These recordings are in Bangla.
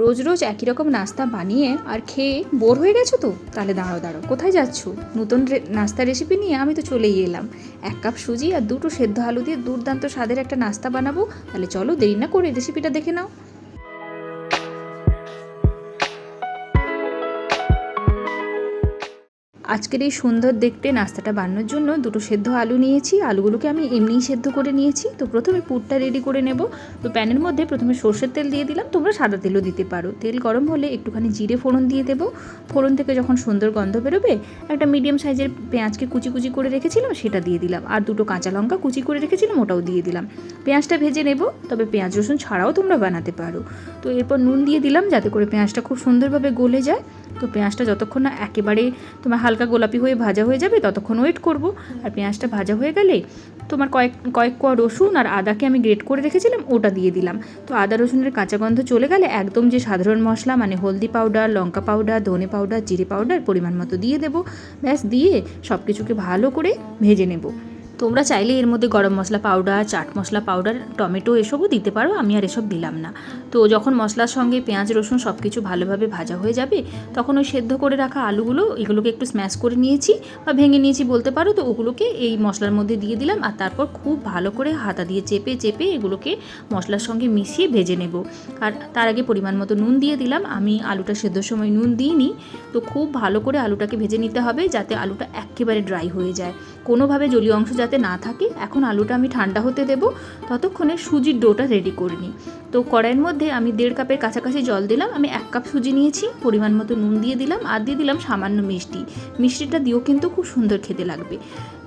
রোজ রোজ একই রকম নাস্তা বানিয়ে আর খেয়ে বোর হয়ে গেছো তো? তাহলে দাঁড়ো দাঁড়ো কোথায় যাচ্ছ? নতুন নাস্তা রেসিপি নিয়ে আমি তো চলেই এলাম। এক কাপ সুজি আর দুটো সেদ্ধ আলু দিয়ে দুর্দান্ত স্বাদের একটা নাস্তা বানাবো। তাহলে চলো দেরি না করে রেসিপিটা দেখে নাও। আজকের এই সুন্দর দেখতে নাস্তাটা বানানোর জন্য দুটো সেদ্ধ আলু নিয়েছি। আলুগুলোকে আমি এমনিই সেদ্ধ করে নিয়েছি। তো প্রথমে পুরটা রেডি করে নেব। তো প্যানের মধ্যে প্রথমে সর্ষের তেল দিয়ে দিলাম। তোমরা সাদা তেলও দিতে পারো। তেল গরম হলে একটুখানি জিরে ফোড়ন দিয়ে দেবো। ফোড়ন থেকে যখন সুন্দর গন্ধ বেরোবে, একটা মিডিয়াম সাইজের পেঁয়াজকে কুচি কুচি করে রেখেছিলাম, সেটা দিয়ে দিলাম। আর দুটো কাঁচা লঙ্কা কুচি করে রেখেছিলাম, ওটাও দিয়ে দিলাম। পেঁয়াজটা ভেজে নেব। তবে পেঁয়াজ, রসুন ছাড়াও তোমরা বানাতে পারো। তো এরপর নুন দিয়ে দিলাম, যাতে করে পেঁয়াজটা খুব সুন্দরভাবে গলে যায়। তো পেঁয়াজটা যতক্ষণ না একেবারে তোমার হালকা গোলাপি হয়ে ভাজা হয়ে যাবে, ততক্ষণ ওয়েট করব। আর পেঁয়াজটা ভাজা হয়ে গেলে তোমার কয়েক কয়েক কোয়া রসুন আর আদাকে আমি গ্রেট করে রেখেছিলাম, ওটা দিয়ে দিলাম। তো আদা রসুনের কাঁচা গন্ধ চলে গেলে একদম যে সাধারণ মশলা মানে হলদি পাউডার লঙ্কা পাউডার ধনে পাউডার জিরে পাউডার পরিমাণ মতো দিয়ে দেবো। ব্যাস, দিয়ে সব কিছুকে ভালো করে ভেজে নেব। তোমরা চাইলে এর মধ্যে গরম মশলা পাউডার চাট মশলা পাউডার টমেটো এসবও দিতে পারো, আমি আর এসব দিলাম না। তো যখন মশলার সঙ্গে পেঁয়াজ, রসুন সব কিছু ভালোভাবে ভাজা হয়ে যাবে, তখন ওই সেদ্ধ করে রাখা আলুগুলো, এগুলোকে একটু স্ম্যাশ করে নিয়েছি বা ভেঙে নিয়েছি বলতে পারো, তো ওগুলোকে এই মশলার মধ্যে দিয়ে দিলাম আর তারপর খুব ভালো করে হাতা দিয়ে চেপে চেপে এগুলোকে মশলার সঙ্গে মিশিয়ে ভেজে নেব। আর তার আগে পরিমাণ মতো নুন দিয়ে দিলাম, আমি আলুটা সেদ্ধর সময় নুন দিইনি, তো খুব ভালো করে আলুটাকে ভেজে নিতে হবে যাতে আলুটা একেবারে ড্রাই হয়ে যায়। কোনোভাবে জলীয় অংশ যাতে না থাকে, এখন আলুটা আমি ঠান্ডা হতে দেব। ততক্ষণে সুজির ডোটা রেডি করে নিই। তো কড়াইয়ের মধ্যে আমি দেড় কাপের কাছাকাছি জল দিলাম, আমি এক কাপ সুজি নিয়েছি, পরিমাণ মতো নুন দিয়ে দিলাম আর দিয়ে দিলাম সামান্য মিষ্টি। মিষ্টিটা দিয়েও কিন্তু খুব সুন্দর খেতে লাগবে।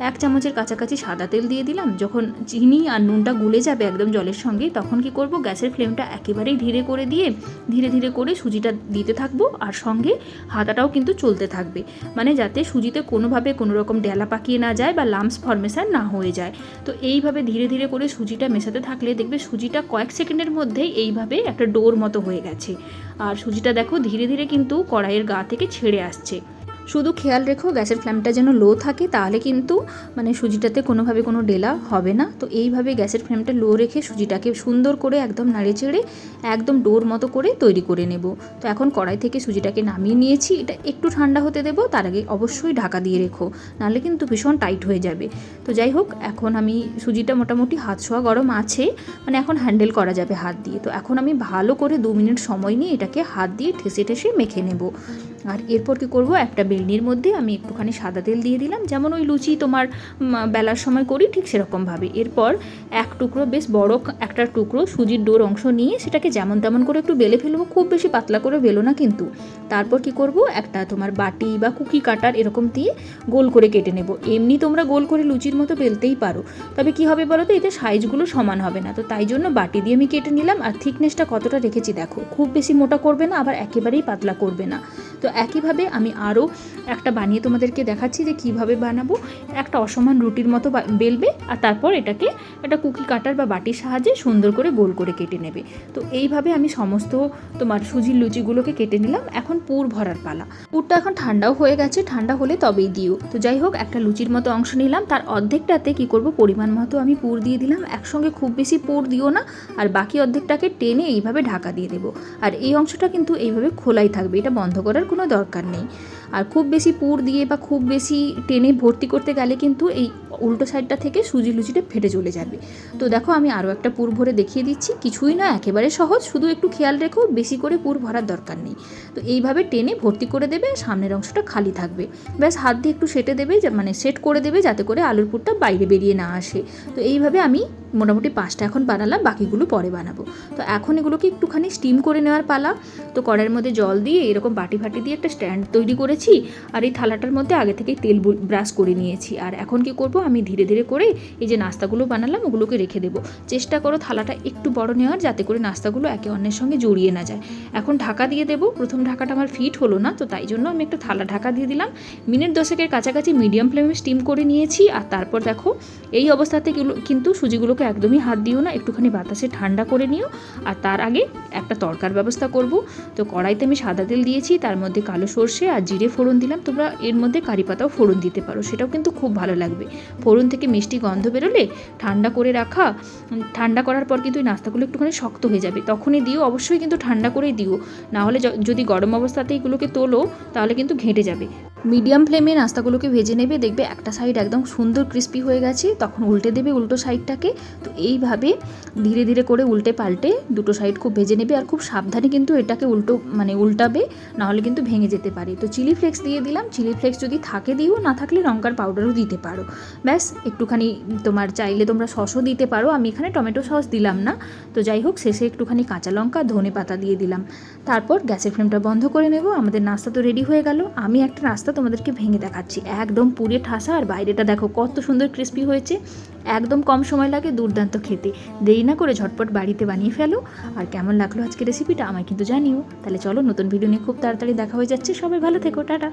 এক চামচের কাছাকাছি সাদা তেল দিয়ে দিলাম, যখন চিনি আর নুনটা গুলে যাবে একদম জলের সঙ্গে, তখন কি করব, গ্যাসের ফ্লেমটা একেবারেই ধীরে করে দিয়ে, ধীরে ধীরে করে সুজিটা দিতে থাকব আর সঙ্গে হাতাটাও কিন্তু চলতে থাকবে। মানে যাতে সুজিতে কোনোভাবে কোনো রকম ডেলা পাকিয়ে না যায় বা লামস ফরমেশন না হয়ে যায়। তো এইভাবে ধীরে ধীরে করে সুজিটা মেশাতে থাকলে দেখবে সুজিটা কয়েক সেকেন্ডের মধ্যেই এইভাবে একটা ডোর মতো হয়ে গেছে। আর সুজিটা দেখো ধীরে ধীরে কিন্তু কড়াইয়ের গা থেকে ছেড়ে আসছে। শুধু খেয়াল রেখো, গ্যাসের ফ্লেমটা যেন লো থাকে, তাহলে কিন্তু মানে সুজিটাতে কোনোভাবে কোনো ডেলা হবে না। তো এইভাবে গ্যাসের ফ্লেমটা লো রেখে সুজিটাকে সুন্দর করে একদম নাড়ে চেড়ে একদম ডোর মতো করে তৈরি করে নেব। তো এখন কড়াই থেকে সুজিটাকে নামিয়ে নিয়েছি, এটা একটু ঠান্ডা হতে দেবো, তার আগে অবশ্যই ঢাকা দিয়ে রেখো, নাহলে কিন্তু ভীষণ টাইট হয়ে যাবে। তো যাই হোক, এখন আমি সুজিটা মোটামুটি হাত ছোঁয়া গরম আছে মানে এখন হ্যান্ডেল করা যাবে হাত দিয়ে। তো এখন আমি ভালো করে দু মিনিট সময় নিয়ে এটাকে হাত দিয়ে ঠেসে ঠেসে মেখে নেব। আর এরপর কি করব, একটা বেলনির মধ্যে আমি একটুখানি সাদা তেল দিয়ে দিলাম। যেমন ওই লুচি তোমার বেলার সময় করি ঠিক সেরকমভাবে। এরপর এক টুকরো বেশ বড় একটা টুকরো সুজির ডোর অংশ নিয়ে সেটাকে যেমন তেমন করে একটু বেলে ফেলব, খুব বেশি পাতলা করে বেলো না কিন্তু। তারপর কি করব? একটা তোমার বাটি বা কুকি কাটার এরকম দিয়ে গোল করে কেটে নেব। এমনি তোমরা গোল করে লুচির মতো বেলতেই পারো। তবে কি হবে বলো তো? এতে সাইজগুলো সমান হবে না। তো তাই জন্য বাটি দিয়ে আমি কেটে নিলাম। আর থিকনেসটা কতটা রেখেছি দেখো। খুব বেশি মোটা করবে না, আবার একেবারেই পাতলা করবে না। তো একইভাবে আমি আরও একটা বানিয়ে তোমাদেরকে দেখাচ্ছি যে কীভাবে বানাবো। একটা অসমান রুটির মতো বেলবে আর তারপর এটাকে একটা কুকি কাটার বা বাটির সাহায্যে সুন্দর করে গোল করে কেটে নেবে। তো এইভাবে আমি সমস্ত তোমার সুজির লুচিগুলোকে কেটে নিলাম। এখন পুর ভরার পালা। পুরটা এখন ঠান্ডাও হয়ে গেছে, ঠান্ডা হলে তবেই দিও। তো যাই হোক, একটা লুচির মতো অংশ নিলাম। তার অর্ধেকটাতে কি করব, পরিমাণ মতো আমি পুর দিয়ে দিলাম। একসঙ্গে খুব বেশি পুর দিও না। আর বাকি অর্ধেকটাকে টেনে এইভাবে ঢাকা দিয়ে দেবো। আর এই অংশটা কিন্তু এইভাবে খোলাই থাকবে। এটা বন্ধ করার কোনো দরকার নেই। আর খুব বেশি পুর দিয়ে বা খুব বেশি টেনে ভর্তি করতে গেলে কিন্তু এই উল্টো সাইডটা থেকে সুজি লুচিটা ফেটে চলে যাবে। তো দেখো আমি আরও একটা পুর ভরে দেখিয়ে দিচ্ছি। কিছুই না, একেবারে সহজ। শুধু একটু খেয়াল রেখো, বেশি করে পুর ভরার দরকার নেই। তো এইভাবে টেনে ভর্তি করে দেবে সামনের অংশটা খালি থাকবে। ব্যাস, হাত দিয়ে একটু সেটে দেবে মানে সেট করে দেবে যাতে করে আলুর পুরটা বাইরে বেরিয়ে না আসে। তো এইভাবে আমি মোটামুটি পাঁচটা এখন বানালাম, বাকিগুলো পরে বানাবো। তো এখন এগুলোকে একটুখানি স্টিম করে নেওয়ার পালা। তো কড়াইয়ের মধ্যে জল দিয়ে এরকম বাটি ফাটি দিয়ে একটা স্ট্যান্ড তৈরি করেছি। আর এই থালাটার মধ্যে আগে থেকেই তেল ব্রাশ করে নিয়েছি। আর এখন কি করব? আমি ধীরে ধীরে করে এই যে নাস্তাগুলো বানালাম, ওগুলোকে রেখে দেবো। চেষ্টা করো থালাটা একটু বড় নেওয়ার যাতে করে নাস্তাগুলো একে অন্যের সঙ্গে জড়িয়ে না যায়। এখন ঢাকা দিয়ে দেবো। প্রথম ঢাকাটা আমার ফিট হলো না, তো তাই জন্য আমি একটা থালা ঢাকা দিয়ে দিলাম। মিনিট দশেকের কাছাকাছি মিডিয়াম ফ্লেমে স্টিম করে নিয়েছি, আর তারপর দেখো, এই অবস্থাতে কিন্তু সুজিগুলোকে একদমই হাত দিও না, একটুখানি বাতাসে ঠান্ডা করে নিও। আর তার আগে একটা তরকার ব্যবস্থা করব। তো কড়াইতে আমি সাদা তেল দিয়েছি, তার মধ্যে কালো সর্ষে আর জিরে ফোড়ন দিলাম। তোমরা এর মধ্যে কারি পাতাও ফোড়ন দিতে পারো, সেটাও কিন্তু খুব ভালো লাগবে। ফোড়ন থেকে মিষ্টি গন্ধ বেরোলে ঠান্ডা করে রাখা, ঠান্ডা করার পর কিন্তু নাস্তাগুলো একটুখানি শক্ত হয়ে যাবে। তখনই দিও, অবশ্যই কিন্তু ঠান্ডা করেই দিও। নাহলে যদি গরম অবস্থাতে এগুলোকে তোলো, তাহলে কিন্তু ঘেঁটে যাবে। মিডিয়াম ফ্লেমে নাস্তাগুলোকে ভেজে নেবে, দেখবে একটা সাইড একদম সুন্দর ক্রিস্পি হয়ে গেছে, তখন উল্টে দেবে উল্টো সাইডটাকে তো এইভাবে ধীরে ধীরে করে উল্টে পাল্টে দুটো সাইড খুব ভেজে নেবে আর খুব সাবধানে কিন্তু এটাকে উল্টো মানে উল্টাবে, নাহলে কিন্তু ভেঙে যেতে পারে। তো চিলি ফ্লেক্স দিয়ে দিলাম চিলি ফ্লেক্স যদি থাকে দিও, না থাকলে লঙ্কার পাউডারও দিতে পারো। ব্যাস, একটুখানি তোমার চাইলে তোমরা সসও দিতে পারো, আমি এখানে টমেটো সস দিলাম না। তো যাই হোক, শেষে একটুখানি কাঁচা লঙ্কা, ধনে পাতা দিয়ে দিলাম। তারপর গ্যাসের ফ্লেমটা বন্ধ করে নেব, আমাদের নাস্তা তো রেডি হয়ে গেল। আমি একটা নাস্তা তোমাদেরকে ভেঙে দেখাচ্ছি। একদম পুরে ঠাসা আর বাইরেটা দেখো কত সুন্দর ক্রিস্পি হয়েছে। একদম কম সময় লাগে দুর্দান্ত খেতে। দেরি না করে ঝটপট বাড়িতে বানিয়ে ফেলো। আর কেমন লাগল আজকে রেসিপিটা আমায় কিন্তু জানিও। তাহলে চলো নতুন ভিডিও নিয়ে খুব তাড়াতাড়ি দেখা হয়ে যাচ্ছে। সবাই ভালো থেকো, টাটা।